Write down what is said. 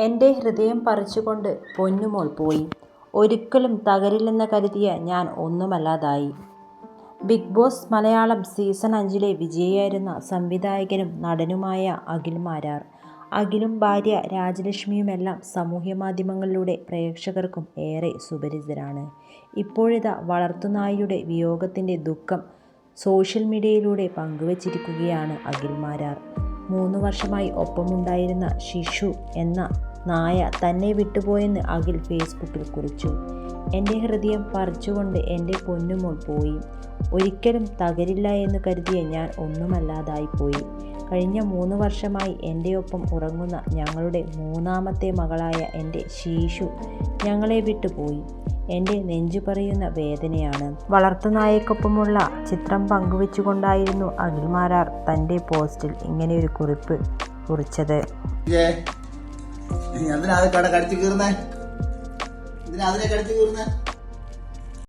എന്റെ ഹൃദയം പറിച്ചുകൊണ്ട് പൊന്നുമോൾ പോയി. ഒരിക്കലും തകരില്ലെന്ന് കരുതിയ ഞാൻ ഒന്നുമല്ലാതായി. ബിഗ് ബോസ് മലയാളം സീസൺ അഞ്ചിലെ വിജയിയായിരുന്ന സംവിധായകനും നടനുമായ അഖിൽ മാരാർ. അഖിലും ഭാര്യ രാജലക്ഷ്മിയുമെല്ലാം സാമൂഹ്യ മാധ്യമങ്ങളിലൂടെ പ്രേക്ഷകർക്കും ഏറെ സുപരിചിതരാണ്. ഇപ്പോഴിതാ വളർത്തുനായിയുടെ വിയോഗത്തിന്റെ ദുഃഖം സോഷ്യൽ മീഡിയയിലൂടെ പങ്കുവച്ചിരിക്കുകയാണ് അഖിൽ മാരാർ. മൂന്ന് വർഷമായി ഒപ്പമുണ്ടായിരുന്ന ശിശു എന്ന നായ തന്നെ വിട്ടുപോയെന്ന് അഖിൽ ഫേസ്ബുക്കിൽ കുറിച്ചു. എന്റെ ഹൃദയം പറിച്ചുകൊണ്ട് എന്റെ പൊന്നുമോൾ പോയി. ഒരിക്കലും തകരില്ല എന്ന് കരുതിയ ഞാൻ ഒന്നുമല്ലാതായിപ്പോയി. കഴിഞ്ഞ മൂന്ന് വർഷമായി എന്റെ ഒപ്പം ഉറങ്ങുന്ന ഞങ്ങളുടെ മൂന്നാമത്തെ മകളായ എന്റെ ശീശു ഞങ്ങളെ വിട്ടുപോയി. എന്റെ നെഞ്ചു പറയുന്ന വേദനയാണ്. വളർത്തുനായക്കൊപ്പമുള്ള ചിത്രം പങ്കുവെച്ചുകൊണ്ടായിരുന്നു അഖിൽമാരാർ തന്റെ പോസ്റ്റിൽ ഇങ്ങനെയൊരു കുറിപ്പ് കുറിച്ചത്. എന്തിനാ അത് കട കടിച്ചു കീറുന്നേ? എന്തിനാ അതിനെ കടിച്ചു കീറുന്നേ?